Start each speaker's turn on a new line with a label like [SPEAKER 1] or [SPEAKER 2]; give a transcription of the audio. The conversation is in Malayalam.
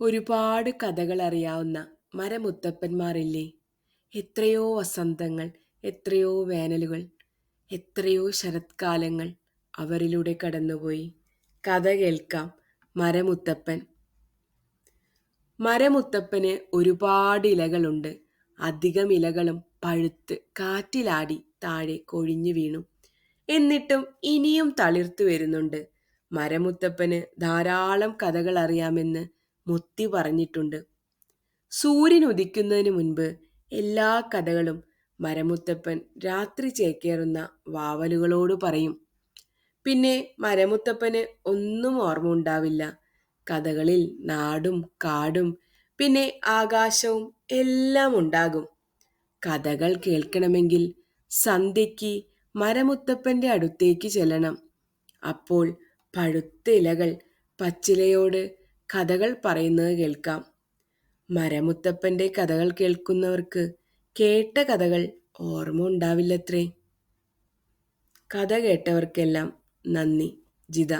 [SPEAKER 1] ഒരുപാട് കഥകൾ അറിയാവുന്ന മരമുത്തപ്പന്മാരില്ലേ? എത്രയോ വസന്തങ്ങൾ എത്രയോ വേനലുകൾ എത്രയോ ശരത്കാലങ്ങൾ അവരിലൂടെ കടന്നുപോയി. കഥ കേൾക്കാം മരമുത്തപ്പൻ. മരമുത്തപ്പന് ഒരുപാട് ഇലകളുണ്ട്. അധികം ഇലകളും പഴുത്ത് കാറ്റിലാടി താഴെ കൊഴിഞ്ഞു വീണു. എന്നിട്ടും ഇനിയും തളിർത്തു വരുന്നുണ്ട്. മരമുത്തപ്പന് ധാരാളം കഥകൾ അറിയാമെന്ന് മുത്തി പറഞ്ഞിട്ടുണ്ട്. സൂര്യൻ ഉദിക്കുന്നതിന് മുൻപ് എല്ലാ കഥകളും മരമുത്തപ്പൻ രാത്രി ചേക്കേറുന്ന വാവലുകളോട് പറയും. പിന്നെ മരമുത്തപ്പന് ഒന്നും ഓർമ്മ ഉണ്ടാവില്ല. കഥകളിൽ നാടും കാടും പിന്നെ ആകാശവും എല്ലാം ഉണ്ടാകും. കഥകൾ കേൾക്കണമെങ്കിൽ സന്ധ്യയ്ക്ക് മരമുത്തപ്പന്റെ അടുത്തേക്ക് ചെല്ലണം. അപ്പോൾ പഴുത്ത ഇലകൾ പച്ചിലയോട് കഥകൾ പറയുന്നത് കേൾക്കാം. മരമുത്തപ്പന്റെ കഥകൾ കേൾക്കുന്നവർക്ക് കേട്ട കഥകൾ ഓർമ്മ ഉണ്ടാവില്ലത്രേ. കഥ കേട്ടവർക്കെല്ലാം നന്ദി ജിത.